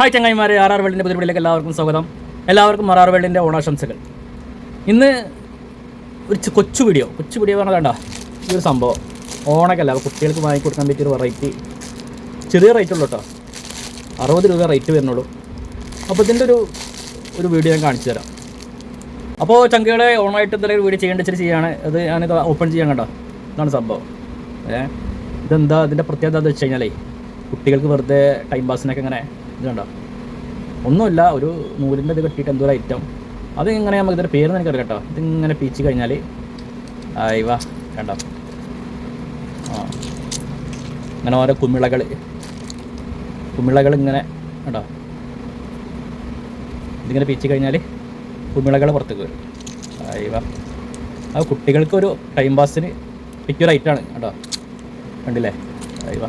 Hi ചങ്ങായിമാരെ. R R വേൾഡിന്റെ പുതിയ എല്ലാവർക്കും സ്വാഗതം. എല്ലാവർക്കും ആർ ആർ വേൾഡിന്റെ ഓണാശംസകൾ. ഇന്ന് ഒരു കൊച്ചു വീഡിയോ കൊച്ചു വീഡിയോ പറഞ്ഞാൽ വേണ്ട ഈ ഒരു സംഭവം. ഓണക്കല്ല. അല്ല കുട്ടികൾക്ക് വാങ്ങിക്കൊടുക്കാൻ പറ്റിയ ഒരു വെറൈറ്റി ചെറിയ റേറ്റ് ഉള്ളൂ കേട്ടോ അറുപത് രൂപ റേറ്റ് വരുന്നുള്ളൂ. അപ്പോൾ ഇതിന്റെ ഒരു ഒരു വീഡിയോ ഞാൻ കാണിച്ചു തരാം. അപ്പോൾ ചങ്കയുടെ ഓണായിട്ട് എന്തെങ്കിലും വീഡിയോ ചെയ്യേണ്ട ഇച്ചിരി ചെയ്യാണ്. അത് ഞാനിത് ഓപ്പൺ ചെയ്യാൻ കേട്ടോ ഇതാണ് സംഭവം. ഏഹ് ഇതെന്താ? ഇതിന്റെ പ്രത്യേകത എന്താ വെച്ച് കഴിഞ്ഞാലേ കുട്ടികൾക്ക് വെറുതെ ടൈം പാസിനൊക്കെ ഇങ്ങനെ ഇത് കണ്ടോ ഒന്നുമില്ല ഒരു നൂലിന്റെ ഇത് കെട്ടിയിട്ട് എന്തോ ഐറ്റം അത് ഇങ്ങനെ നമുക്ക് ഇതിന്റെ പേര് എനിക്കറിയാം കേട്ടോ. ഇതിങ്ങനെ പീച്ച് കഴിഞ്ഞാൽ ആയിവാ കണ്ടോ? ആ. അങ്ങനെ ഓരോ കുമിളകൾ കുമിളകൾ ഇങ്ങനെ കണ്ടോ? ഇതിങ്ങനെ പീച്ച് കഴിഞ്ഞാൽ കുമിളകൾ പുറത്തേക്ക് വരും. ആയിവാ അത് കുട്ടികൾക്ക് ഒരു ടൈം പാസിന് പറ്റിയൊരു ഐറ്റമാണ് കേട്ടോ? കണ്ടില്ലേ? ആയിവാ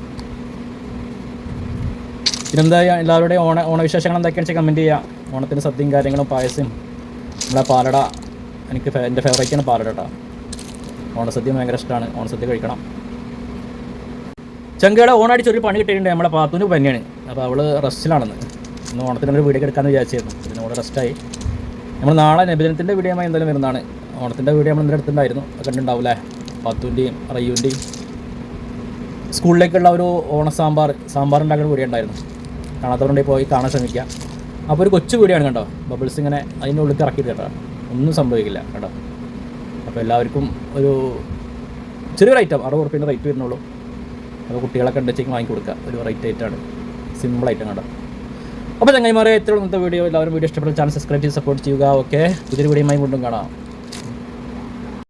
പിന്നെന്താ എല്ലാവരുടെയും ഓണ ഓണവിശേഷങ്ങൾ എന്തൊക്കെയാണെന്ന് വെച്ചാൽ കമന്റ് ചെയ്യുക ഓണത്തിന് സദ്യയും കാര്യങ്ങളും പായസം. നമ്മുടെ പാലട എനിക്ക് എന്റെ ഫേവറേറ്റാണ് പാലട കേട്ടോ ഓണസദ്യ ഭയങ്കര ഇഷ്ടമാണ് ഓണസദ്യ കഴിക്കണം. ചങ്കയുടെ ഓണാടി ചെറിയ പണി കിട്ടിയിട്ടുണ്ട്. നമ്മളെ പാത്തൂന് പനിയാണ് അപ്പോൾ അവൾ റെസ്റ്റിലാണെന്ന്. ഇന്ന് ഓണത്തിന് ഒരു വീഡിയോ എടുക്കാമെന്ന് വിചാരിച്ചിരുന്നു. പിന്നെ അവിടെ റെസ്റ്റായി നമ്മൾ നാളെ നബിദിനത്തിന്റെ വീഡിയോമായി എന്തായാലും വരുന്നതാണ്. ഓണത്തിന്റെ വീഡിയോ നമ്മൾ ഇന്നലെ എടുത്തിട്ടുണ്ടായിരുന്നു. കണ്ടിട്ടുണ്ടാവില്ലേ പാത്തൂന്റെയും റയ്യൂന്റെയും. സ്കൂളിലേക്കുള്ള ഒരു ഓണ സാമ്പാർ സാമ്പാർ ഉണ്ടാക്കുന്ന വീഡിയോ ഉണ്ടായിരുന്നു. കാണാത്തവരുണ്ടെങ്കിൽ പോയി കാണാൻ ശ്രമിക്കുക. അപ്പോൾ ഒരു കൊച്ചു വീടിയാണ് കേട്ടോ ബബിൾസ് ഇങ്ങനെ അതിന്റെ ഉള്ളിൽ ഇറക്കിയിട്ട് കേട്ടോ. ഒന്നും സംഭവിക്കില്ല കേട്ടോ അപ്പോൾ എല്ലാവർക്കും ഒരു ചെറിയൊരു ഐറ്റം അറുപത് റുപ്യേന്റെ റേറ്റ് വരുന്നുള്ളൂ. അപ്പോൾ കുട്ടികളൊക്കെ ഉണ്ടെച്ചേക്ക് വാങ്ങി കൊടുക്കുക. ഒരു റേറ്റ് ആണ് സിമ്പിൾ ഐറ്റം കേട്ടോ അപ്പോൾ ചങ്ങായിമാരെ ഇത്ര ഇന്നത്തെ വീഡിയോ എല്ലാവരും വീഡിയോ ഇഷ്ടപ്പെട്ട ചാനൽ സബ്സ്ക്രൈബ് ചെയ്ത് സപ്പോർട്ട് ചെയ്യുക ഓക്കെ പുതിയൊരു വീഡിയോയുമായി വീണ്ടും കാണാം.